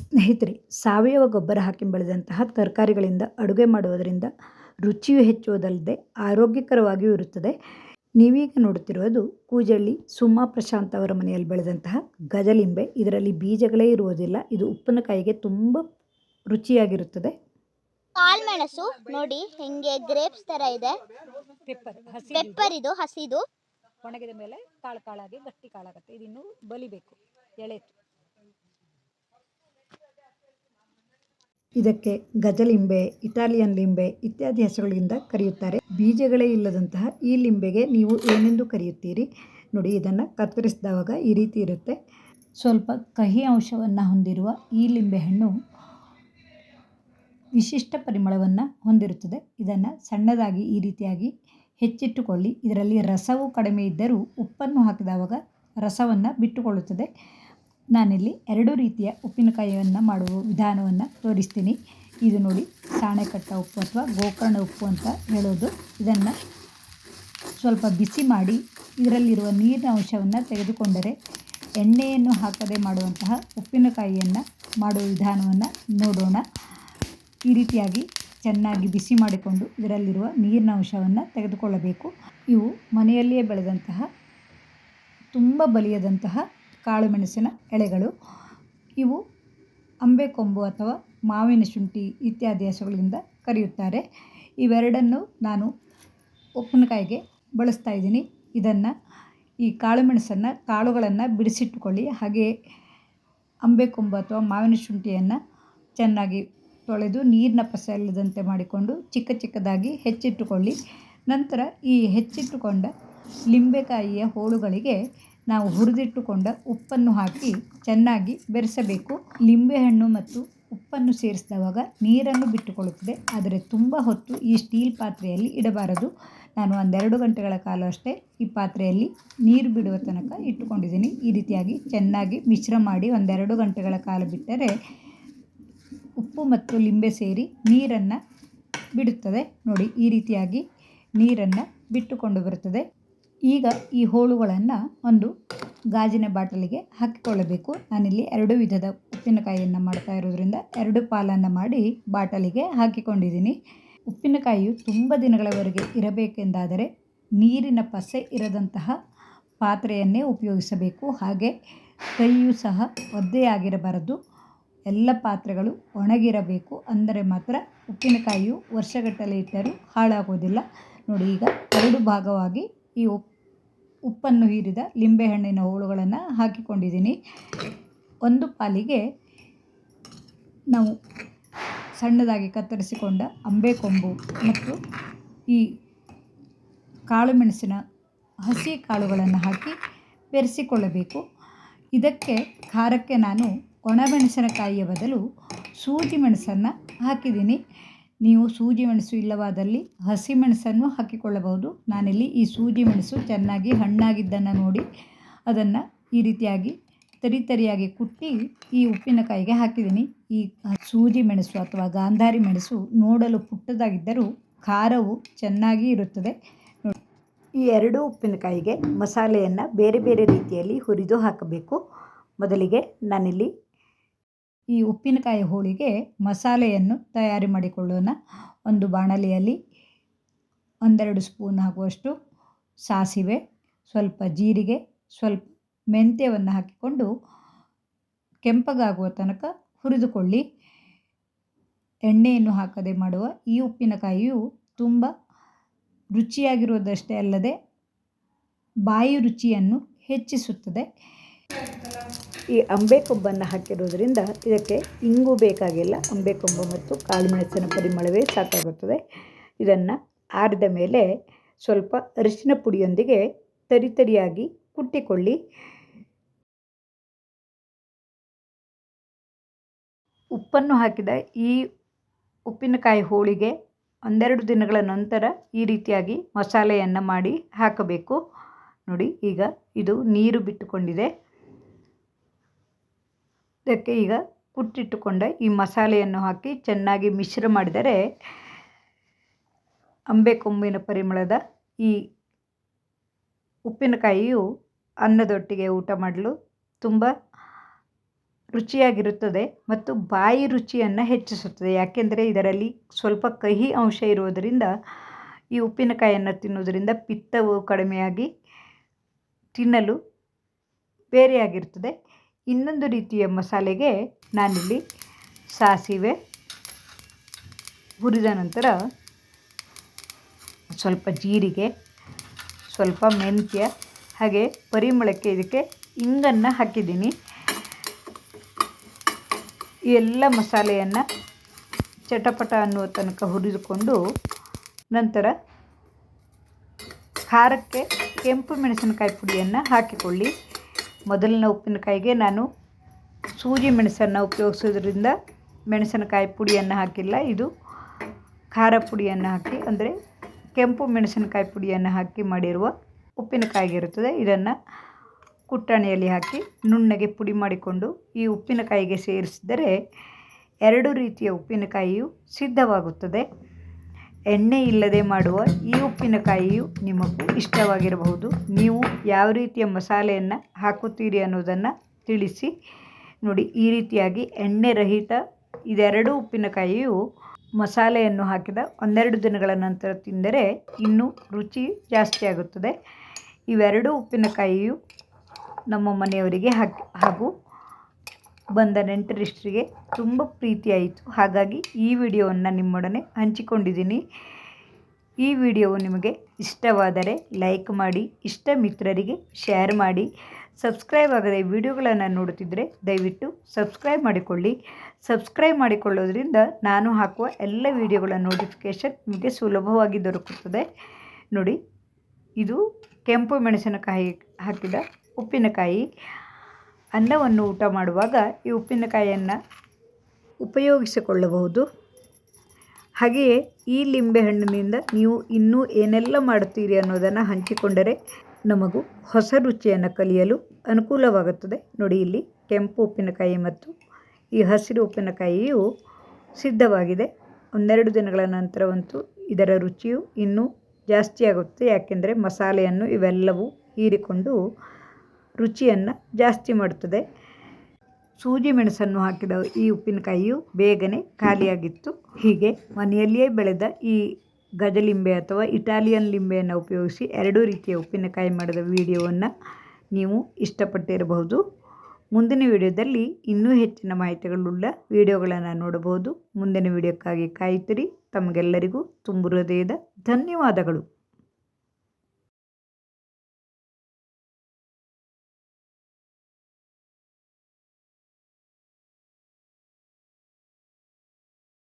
ಸ್ನೇಹಿತರೆ ಸಾವಯವ ಗೊಬ್ಬರ ಹಾಕಿ ಬೆಳೆದಂತಹ ತರಕಾರಿಗಳಿಂದ ಅಡುಗೆ ಮಾಡುವುದರಿಂದ ರುಚಿಯು ಹೆಚ್ಚುವುದಲ್ಲದೆ ಆರೋಗ್ಯಕರವಾಗಿಯೂ ಇರುತ್ತದೆ. ನೀವೀಗ ನೋಡುತ್ತಿರುವುದು ಕೂಜಳ್ಳಿ ಸುಮಾ ಪ್ರಶಾಂತ್ ಅವರ ಮನೆಯಲ್ಲಿ ಬೆಳೆದಂತಹ ಗಜಲಿಂಬೆ. ಇದರಲ್ಲಿ ಬೀಜಗಳೇ ಇರುವುದಿಲ್ಲ ಇದು ಉಪ್ಪಿನಕಾಯಿಗೆ ತುಂಬ ರುಚಿಯಾಗಿರುತ್ತದೆ. ಕಾಳ್ಮೆಣಸು ನೋಡಿ ಹೆಂಗೆ ಗ್ರೇಪ್ಸ್ ತರ ಇದೆ. ಪೆಪ್ಪರ್ ಹಸಿ ಪೆಪ್ಪರ್ ಇದು ಹಸಿದು. ಒಣಗಿದ ಮೇಲೆ ಕಾಳು ಕಾಳಾಗಿ ಗಟ್ಟಿ ಕಾಳಾಗುತ್ತೆ. ಇದಿನ್ನು ಬಲಿಬೇಕು ಎಳೆತು ಇದಕ್ಕೆ ಗಜಲಿಂಬೆ ಇಟಾಲಿಯನ್ ಲಿಂಬೆ ಇತ್ಯಾದಿ ಹೆಸರುಗಳಿಂದ ಕರೆಯುತ್ತಾರೆ. ಬೀಜಗಳೇ ಇಲ್ಲದಂತಹ ಈ ಲಿಂಬೆಗೆ ನೀವು ಏನೆಂದು ಕರೆಯುತ್ತೀರಿ? ನೋಡಿ, ಇದನ್ನು ಕತ್ತರಿಸಿದವಾಗ ಈ ರೀತಿ ಇರುತ್ತೆ. ಸ್ವಲ್ಪ ಕಹಿ ಅಂಶವನ್ನು ಹೊಂದಿರುವ ಈ ಲಿಂಬೆ ಹಣ್ಣು ವಿಶಿಷ್ಟ ಪರಿಮಳವನ್ನು ಹೊಂದಿರುತ್ತದೆ. ಇದನ್ನು ಸಣ್ಣದಾಗಿ ಈ ರೀತಿಯಾಗಿ ಹೆಚ್ಚಿಟ್ಟುಕೊಳ್ಳಿ. ಇದರಲ್ಲಿ ರಸವು ಕಡಿಮೆ ಇದ್ದರೂ ಉಪ್ಪನ್ನು ಹಾಕಿದವಾಗ ರಸವನ್ನು ಬಿಟ್ಟುಕೊಳ್ಳುತ್ತದೆ. ನಾನಿಲ್ಲಿ ಎರಡು ರೀತಿಯ ಉಪ್ಪಿನಕಾಯಿಯನ್ನು ಮಾಡುವ ವಿಧಾನವನ್ನು ತೋರಿಸ್ತೀನಿ. ಇದು ನೋಡಿ ಸಾಣೆಕಟ್ಟ ಉಪ್ಪು ಅಥವಾ ಗೋಕರ್ಣ ಉಪ್ಪು ಅಂತ ಹೇಳೋದು. ಇದನ್ನು ಸ್ವಲ್ಪ ಬಿಸಿ ಮಾಡಿ, ಇದರಲ್ಲಿರುವ ನೀರಿನ ಅಂಶವನ್ನು ತೆಗೆದುಕೊಂಡರೆ ಎಣ್ಣೆಯನ್ನು ಹಾಕದೆ ಮಾಡುವಂತಹ ಉಪ್ಪಿನಕಾಯಿಯನ್ನು ಮಾಡುವ ವಿಧಾನವನ್ನು ನೋಡೋಣ. ಈ ರೀತಿಯಾಗಿ ಚೆನ್ನಾಗಿ ಬಿಸಿ ಮಾಡಿಕೊಂಡು ಇದರಲ್ಲಿರುವ ನೀರಿನ ಅಂಶವನ್ನು ತೆಗೆದುಕೊಳ್ಳಬೇಕು. ಇವು ಮನೆಯಲ್ಲಿಯೇ ಬೆಳೆದಂತಹ, ತುಂಬ ಬಲಿಯದಂತಹ ಕಾಳುಮೆಣಸಿನ ಎಳೆಗಳು. ಇವು ಅಂಬೆಕೊಂಬು ಅಥವಾ ಮಾವಿನ ಶುಂಠಿ ಇತ್ಯಾದಿ ಹೆಸರುಗಳಿಂದ ಕರೆಯುತ್ತಾರೆ. ಇವೆರಡನ್ನು ನಾನು ಉಪ್ಪಿನಕಾಯಿಗೆ ಬಳಸ್ತಾ ಇದ್ದೀನಿ. ಇದನ್ನು ಈ ಕಾಳುಮೆಣಸನ್ನು ಕಾಳುಗಳನ್ನು ಬಿಡಿಸಿಟ್ಟುಕೊಳ್ಳಿ. ಹಾಗೆ ಅಂಬೆಕೊಂಬು ಅಥವಾ ಮಾವಿನ ಶುಂಠಿಯನ್ನು ಚೆನ್ನಾಗಿ ತೊಳೆದು ನೀರಿನ ಪಸ ಮಾಡಿಕೊಂಡು ಚಿಕ್ಕ ಚಿಕ್ಕದಾಗಿ ಹೆಚ್ಚಿಟ್ಟುಕೊಳ್ಳಿ. ನಂತರ ಈ ಹೆಚ್ಚಿಟ್ಟುಕೊಂಡ ಲಿಂಬೆಕಾಯಿಯ ಹೋಳುಗಳಿಗೆ ನಾವು ಹುರಿದಿಟ್ಟುಕೊಂಡ ಉಪ್ಪನ್ನು ಹಾಕಿ ಚೆನ್ನಾಗಿ ಬೆರೆಸಬೇಕು. ಲಿಂಬೆಹಣ್ಣು ಮತ್ತು ಉಪ್ಪನ್ನು ಸೇರಿಸಿದವಾಗ ನೀರನ್ನು ಬಿಟ್ಟುಕೊಳ್ಳುತ್ತದೆ. ಆದರೆ ತುಂಬ ಹೊತ್ತು ಈ ಸ್ಟೀಲ್ ಪಾತ್ರೆಯಲ್ಲಿ ಇಡಬಾರದು. ನಾನು ಒಂದೆರಡು ಗಂಟೆಗಳ ಕಾಲ ಅಷ್ಟೇ ಈ ಪಾತ್ರೆಯಲ್ಲಿ ನೀರು ಬಿಡುವ ತನಕ ಇಟ್ಟುಕೊಂಡಿದ್ದೀನಿ. ಈ ರೀತಿಯಾಗಿ ಚೆನ್ನಾಗಿ ಮಿಶ್ರ ಮಾಡಿ ಒಂದೆರಡು ಗಂಟೆಗಳ ಕಾಲ ಬಿಟ್ಟರೆ ಉಪ್ಪು ಮತ್ತು ಲಿಂಬೆ ಸೇರಿ ನೀರನ್ನು ಬಿಡುತ್ತದೆ. ನೋಡಿ, ಈ ರೀತಿಯಾಗಿ ನೀರನ್ನು ಬಿಟ್ಟುಕೊಂಡು ಬರುತ್ತದೆ. ಈಗ ಈ ಹೋಳುಗಳನ್ನು ಒಂದು ಗಾಜಿನ ಬಾಟಲಿಗೆ ಹಾಕಿಕೊಳ್ಳಬೇಕು. ನಾನಿಲ್ಲಿ ಎರಡು ವಿಧದ ಉಪ್ಪಿನಕಾಯಿಯನ್ನು ಮಾಡ್ತಾ ಇರೋದ್ರಿಂದ ಎರಡು ಪಾಲನ್ನು ಮಾಡಿ ಬಾಟಲಿಗೆ ಹಾಕಿಕೊಂಡಿದ್ದೀನಿ. ಉಪ್ಪಿನಕಾಯಿಯು ತುಂಬ ದಿನಗಳವರೆಗೆ ಇರಬೇಕೆಂದಾದರೆ ನೀರಿನ ಪಸೆ ಇರದಂತಹ ಪಾತ್ರೆಯನ್ನೇ ಉಪಯೋಗಿಸಬೇಕು. ಹಾಗೆ ಕೈಯೂ ಸಹ ಒದ್ದೆಯಾಗಿರಬಾರದು ಎಲ್ಲ ಪಾತ್ರೆಗಳು ಒಣಗಿರಬೇಕು. ಅಂದರೆ ಮಾತ್ರ ಉಪ್ಪಿನಕಾಯಿಯು ವರ್ಷಗಟ್ಟಲೆ ಇಟ್ಟರೂ ಹಾಳಾಗೋದಿಲ್ಲ. ನೋಡಿ ಈಗ ಎರಡು ಭಾಗವಾಗಿ ಈ ಉಪ್ಪು ಉಪ್ಪನ್ನು ಹೀರಿದ ಲಿಂಬೆಹಣ್ಣಿನ ಹೋಳುಗಳನ್ನು ಹಾಕಿಕೊಂಡಿದ್ದೀನಿ. ಒಂದು ಪಾಲಿಗೆ ನಾವು ಸಣ್ಣದಾಗಿ ಕತ್ತರಿಸಿಕೊಂಡ ಅಂಬೆ ಕೊಂಬು ಮತ್ತು ಈ ಕಾಳುಮೆಣಸಿನ ಹಸಿ ಕಾಳುಗಳನ್ನು ಹಾಕಿ ಬೆರೆಸಿಕೊಳ್ಳಬೇಕು. ಇದಕ್ಕೆ ಖಾರಕ್ಕೆ ನಾನು ಒಣಮೆಣಸಿನಕಾಯಿಯ ಬದಲು ಸೂಜಿ ಮೆಣಸನ್ನು ಹಾಕಿದ್ದೀನಿ. ನೀವು ಸೂಜಿ ಮೆಣಸು ಇಲ್ಲವಾದಲ್ಲಿ ಹಸಿಮೆಣಸನ್ನು ಹಾಕಿಕೊಳ್ಳಬಹುದು. ನಾನಿಲ್ಲಿ ಈ ಸೂಜಿ ಮೆಣಸು ಚೆನ್ನಾಗಿ ಹಣ್ಣಾಗಿದ್ದನ್ನು ನೋಡಿ ಅದನ್ನು ಈ ರೀತಿಯಾಗಿ ತರಿ ತರಿಯಾಗಿ ಕುಟ್ಟಿ ಈ ಉಪ್ಪಿನಕಾಯಿಗೆ ಹಾಕಿದ್ದೀನಿ. ಈ ಸೂಜಿ ಮೆಣಸು ಅಥವಾ ಗಾಂಧಾರಿ ಮೆಣಸು ನೋಡಲು ಪುಟ್ಟದಾಗಿದ್ದರೂ ಖಾರವು ಚೆನ್ನಾಗಿ ಇರುತ್ತದೆ. ಈ ಎರಡು ಉಪ್ಪಿನಕಾಯಿಗೆ ಮಸಾಲೆಯನ್ನು ಬೇರೆ ಬೇರೆ ರೀತಿಯಲ್ಲಿ ಹುರಿದು ಹಾಕಬೇಕು. ಮೊದಲಿಗೆ ನಾನಿಲ್ಲಿ ಈ ಉಪ್ಪಿನಕಾಯಿ ಹೋಳಿಗೆ ಮಸಾಲೆಯನ್ನು ತಯಾರಿ ಮಾಡಿಕೊಳ್ಳೋಣ. ಒಂದು ಬಾಣಲೆಯಲ್ಲಿ ಒಂದೆರಡು ಸ್ಪೂನ್ ಆಗುವಷ್ಟು ಸಾಸಿವೆ, ಸ್ವಲ್ಪ ಜೀರಿಗೆ, ಸ್ವಲ್ಪ ಮೆಂತ್ಯವನ್ನು ಹಾಕಿಕೊಂಡು ಕೆಂಪಗಾಗುವ ತನಕ ಹುರಿದುಕೊಳ್ಳಿ. ಎಣ್ಣೆಯನ್ನು ಹಾಕದೆ ಮಾಡುವ ಈ ಉಪ್ಪಿನಕಾಯಿಯು ತುಂಬ ರುಚಿಯಾಗಿರುವುದಷ್ಟೇ ಅಲ್ಲದೆ ಬಾಯಿ ರುಚಿಯನ್ನು ಹೆಚ್ಚಿಸುತ್ತದೆ. ಈ ಅಂಬೆಕೊಂಬನ್ನು ಹಾಕಿರೋದ್ರಿಂದ ಇದಕ್ಕೆ ಇಂಗು ಬೇಕಾಗಿಲ್ಲ. ಅಂಬೆಕೊಂಬು ಮತ್ತು ಕಾಳುಮೆಣಸಿನ ಪರಿಮಳವೇ ಸಾಕಾಗುತ್ತದೆ. ಇದನ್ನು ಆರಿದ ಮೇಲೆ ಸ್ವಲ್ಪ ಅರಿಶಿನ ಪುಡಿಯೊಂದಿಗೆ ತರಿ ತರಿಯಾಗಿ ಕುಟ್ಟಿಕೊಳ್ಳಿ. ಉಪ್ಪನ್ನು ಹಾಕಿದ ಈ ಉಪ್ಪಿನಕಾಯಿ ಹೋಳಿಗೆ ಒಂದೆರಡು ದಿನಗಳ ನಂತರ ಈ ರೀತಿಯಾಗಿ ಮಸಾಲೆಯನ್ನು ಮಾಡಿ ಹಾಕಬೇಕು. ನೋಡಿ, ಈಗ ಇದು ನೀರು ಬಿಟ್ಟುಕೊಂಡಿದೆ. ಇದಕ್ಕೆ ಈಗ ಕುಟ್ಟಿಟ್ಟುಕೊಂಡ ಈ ಮಸಾಲೆಯನ್ನು ಹಾಕಿ ಚೆನ್ನಾಗಿ ಮಿಶ್ರ ಮಾಡಿದರೆ ಅಂಬೆಕೊಂಬಿನ ಪರಿಮಳದ ಈ ಉಪ್ಪಿನಕಾಯಿಯು ಅನ್ನದೊಟ್ಟಿಗೆ ಊಟ ಮಾಡಲು ತುಂಬ ರುಚಿಯಾಗಿರುತ್ತದೆ ಮತ್ತು ಬಾಯಿ ರುಚಿಯನ್ನು ಹೆಚ್ಚಿಸುತ್ತದೆ. ಯಾಕೆಂದರೆ ಇದರಲ್ಲಿ ಸ್ವಲ್ಪ ಕಹಿ ಅಂಶ ಇರುವುದರಿಂದ ಈ ಉಪ್ಪಿನಕಾಯಿಯನ್ನು ತಿನ್ನುವುದರಿಂದ ಪಿತ್ತವು ಕಡಿಮೆಯಾಗಿ ತಿನ್ನಲು ಬೇರೆಯಾಗಿರ್ತದೆ ಇನ್ನೊಂದು ರೀತಿಯ ಮಸಾಲೆಗೆ ನಾನಿಲ್ಲಿ ಸಾಸಿವೆ, ಹುರಿದ ನಂತರ ಸ್ವಲ್ಪ ಜೀರಿಗೆ, ಸ್ವಲ್ಪ ಮೆಂತ್ಯ, ಹಾಗೆ ಪರಿಮಳಕ್ಕೆ ಇದಕ್ಕೆ ಇಂಗನ್ನು ಹಾಕಿದ್ದೀನಿ. ಎಲ್ಲ ಮಸಾಲೆಯನ್ನು ಚಟಪಟ ಅನ್ನುವ ತನಕ ಹುರಿದುಕೊಂಡು ನಂತರ ಖಾರಕ್ಕೆ ಕೆಂಪು ಮೆಣಸಿನಕಾಯಿ ಪುಡಿಯನ್ನು ಹಾಕಿಕೊಳ್ಳಿ. ಮೊದಲಿನ ಉಪ್ಪಿನಕಾಯಿಗೆ ನಾನು ಸೂಜಿ ಮೆಣಸನ್ನು ಉಪಯೋಗಿಸೋದ್ರಿಂದ ಮೆಣಸಿನಕಾಯಿ ಪುಡಿಯನ್ನು ಹಾಕಿಲ್ಲ. ಇದು ಖಾರ ಪುಡಿಯನ್ನು ಹಾಕಿ, ಅಂದರೆ ಕೆಂಪು ಮೆಣಸಿನಕಾಯಿ ಪುಡಿಯನ್ನು ಹಾಕಿ ಮಾಡಿರುವ ಉಪ್ಪಿನಕಾಯಿಗಿರುತ್ತದೆ. ಇದನ್ನು ಕುಟ್ಟಣಿಯಲ್ಲಿ ಹಾಕಿ ನುಣ್ಣಗೆ ಪುಡಿ ಮಾಡಿಕೊಂಡು ಈ ಉಪ್ಪಿನಕಾಯಿಗೆ ಸೇರಿಸಿದರೆ ಎರಡು ರೀತಿಯ ಉಪ್ಪಿನಕಾಯಿಯು ಸಿದ್ಧವಾಗುತ್ತದೆ. ಎಣ್ಣೆ ಇಲ್ಲದೆ ಮಾಡುವ ಈ ಉಪ್ಪಿನಕಾಯಿಯು ನಿಮಗೂ ಇಷ್ಟವಾಗಿರಬಹುದು. ನೀವು ಯಾವ ರೀತಿಯ ಮಸಾಲೆಯನ್ನು ಹಾಕುತ್ತೀರಿ ಅನ್ನೋದನ್ನು ತಿಳಿಸಿ. ನೋಡಿ, ಈ ರೀತಿಯಾಗಿ ಎಣ್ಣೆ ರಹಿತ ಇದೆರಡು ಉಪ್ಪಿನಕಾಯಿಯು ಮಸಾಲೆಯನ್ನು ಹಾಕಿದ ಒಂದೆರಡು ದಿನಗಳ ನಂತರ ತಿಂದರೆ ಇನ್ನೂ ರುಚಿ ಜಾಸ್ತಿ ಆಗುತ್ತದೆ. ಇವೆರಡು ಉಪ್ಪಿನಕಾಯಿಯು ನಮ್ಮ ಮನೆಯವರಿಗೆ ಹಾಕಿ ಹಾಗೂ ಬಂದ ನೆಂಟರಿಷ್ಟರಿಗೆ ತುಂಬ ಪ್ರೀತಿಯಾಯಿತು. ಹಾಗಾಗಿ ಈ ವಿಡಿಯೋವನ್ನು ನಿಮ್ಮೊಡನೆ ಹಂಚಿಕೊಂಡಿದ್ದೀನಿ. ಈ ವಿಡಿಯೋವು ನಿಮಗೆ ಇಷ್ಟವಾದರೆ ಲೈಕ್ ಮಾಡಿ, ಇಷ್ಟ ಮಿತ್ರರಿಗೆ ಶೇರ್ ಮಾಡಿ. ಸಬ್ಸ್ಕ್ರೈಬ್ ಆಗದೆ ವಿಡಿಯೋಗಳನ್ನು ನೋಡುತ್ತಿದ್ದರೆ ದಯವಿಟ್ಟು ಸಬ್ಸ್ಕ್ರೈಬ್ ಮಾಡಿಕೊಳ್ಳಿ. ಸಬ್ಸ್ಕ್ರೈಬ್ ಮಾಡಿಕೊಳ್ಳೋದ್ರಿಂದ ನಾನು ಹಾಕುವ ಎಲ್ಲ ವಿಡಿಯೋಗಳ ನೋಟಿಫಿಕೇಷನ್ ನಿಮಗೆ ಸುಲಭವಾಗಿ ದೊರಕುತ್ತದೆ. ನೋಡಿ, ಇದು ಕೆಂಪು ಮೆಣಸಿನಕಾಯಿ ಹಾಕಿದ ಉಪ್ಪಿನಕಾಯಿ. ಅನ್ನವನ್ನು ಊಟ ಮಾಡುವಾಗ ಈ ಉಪ್ಪಿನಕಾಯಿಯನ್ನು ಉಪಯೋಗಿಸಿಕೊಳ್ಳಬಹುದು. ಹಾಗೆಯೇ ಈ ಲಿಂಬೆಹಣ್ಣಿನಿಂದ ನೀವು ಇನ್ನೂ ಏನೆಲ್ಲ ಮಾಡುತ್ತೀರಿ ಅನ್ನೋದನ್ನು ಹಂಚಿಕೊಂಡರೆ ನಮಗೂ ಹೊಸ ರುಚಿಯನ್ನು ಕಲಿಯಲು ಅನುಕೂಲವಾಗುತ್ತದೆ. ನೋಡಿ, ಇಲ್ಲಿ ಕೆಂಪು ಉಪ್ಪಿನಕಾಯಿ ಮತ್ತು ಈ ಹಸಿರು ಉಪ್ಪಿನಕಾಯಿಯು ಸಿದ್ಧವಾಗಿದೆ. ಒಂದೆರಡು ದಿನಗಳ ನಂತರವಂತೂ ಇದರ ರುಚಿಯು ಇನ್ನೂ ಜಾಸ್ತಿಯಾಗುತ್ತೆ. ಯಾಕೆಂದರೆ ಮಸಾಲೆಯನ್ನು ಇವೆಲ್ಲವೂ ಹೀರಿಕೊಂಡು ರುಚಿಯನ್ನು ಜಾಸ್ತಿ ಮಾಡುತ್ತದೆ. ಸೂಜಿ ಮೆಣಸನ್ನು ಹಾಕಿದ ಈ ಉಪ್ಪಿನಕಾಯಿಯು ಬೇಗನೆ ಖಾಲಿಯಾಗಿತ್ತು. ಹೀಗೆ ಮನೆಯಲ್ಲಿಯೇ ಬೆಳೆದ ಈ ಗಜಲಿಂಬೆ ಅಥವಾ ಇಟಾಲಿಯನ್ ಲಿಂಬೆಯನ್ನು ಉಪಯೋಗಿಸಿ ಎರಡೂ ರೀತಿಯ ಉಪ್ಪಿನಕಾಯಿ ಮಾಡಿದ ವಿಡಿಯೋವನ್ನು ನೀವು ಇಷ್ಟಪಟ್ಟಿರಬಹುದು. ಮುಂದಿನ ವಿಡಿಯೋದಲ್ಲಿ ಇನ್ನೂ ಹೆಚ್ಚಿನ ಮಾಹಿತಿಗಳುಳ್ಳ ವಿಡಿಯೋಗಳನ್ನು ನೋಡಬಹುದು. ಮುಂದಿನ ವಿಡಿಯೋಕ್ಕಾಗಿ ಕಾಯುತ್ತೀರಿ. ತಮಗೆಲ್ಲರಿಗೂ ತುಂಬು ಹೃದಯದ ಧನ್ಯವಾದಗಳು.